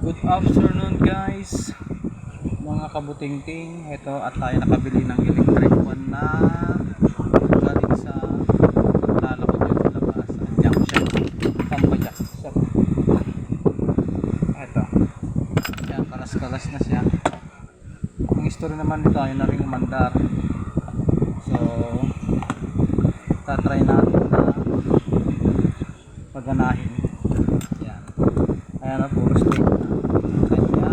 Good afternoon guys. Mga kabutingting Ito at tayo nakabili ng electric one na Galing sa Lalakot yung labas. Ang junction Pampajak Shop Ito. Yan kalas-kalas na siya. Ang history naman nito ay na ring umandar So Tatry natin na Paganahin. Yan. Ayan na, puro straight na.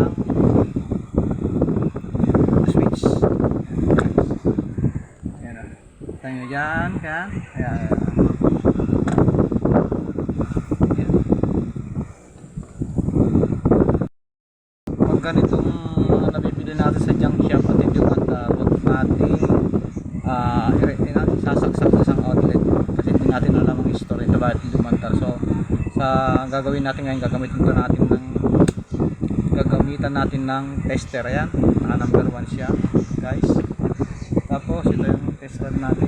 Kanyang switch. Ayan na. Tayo nyo dyan, kan? Ayan. Pag ganitong nabibili natin sa junk shop at ito ang tawag natin ah uh, sasaksak sa isang outlet kasi hindi natin alam ang history na bakit lumantar. So sa gagawin natin ngayon gagamitin ito natin ng gagamitan natin ng tester. Ayan. Naka number 1 siya guys. Tapos ito yung tester natin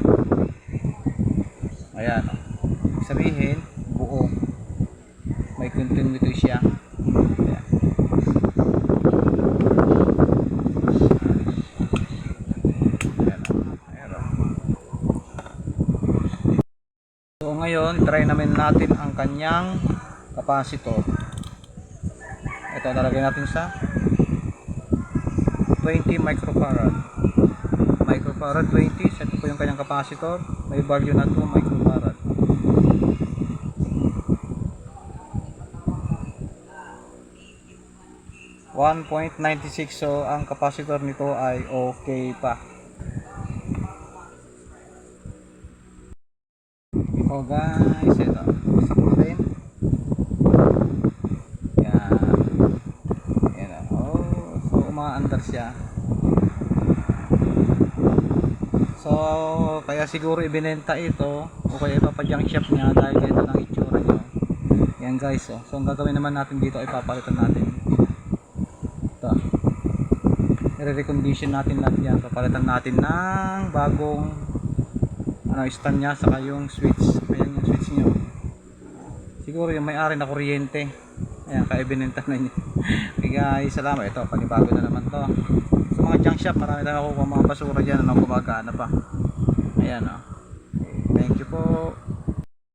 ayan oh. sabihin buo may continuity siya ayan oh. oh. So ngayon, try namin natin ang kanyang capacitor. Ito nalagay natin sa 20 microfarad. Microfarad 20, set po yung kanyang capacitor. May value na 2 microfarad. .96 so ang capacitor nito ay okay pa. Oh guys, ito. Isa ko rin. Yan. Yan. Oh, so umaandar siya. So, kaya siguro ibinenta ito o kaya ipapa-junk shop niya dahil ganito lang itsura niyo. Yan guys, oh. So, ang gagawin naman natin dito ay papalitan natin. Ito. I-recondition natin lahat yan. Papalitan natin ng bagong ano stand niya saka yung switch ayan yung switch niyo siguro yung may-ari na kuryente ayan kaya binenta na niya. Guys salamat. Ito panibago na naman to. Sa mga junk shop marami tayo nakukuha mga basura dyan na gumagana pa. Ayan oh. thank you po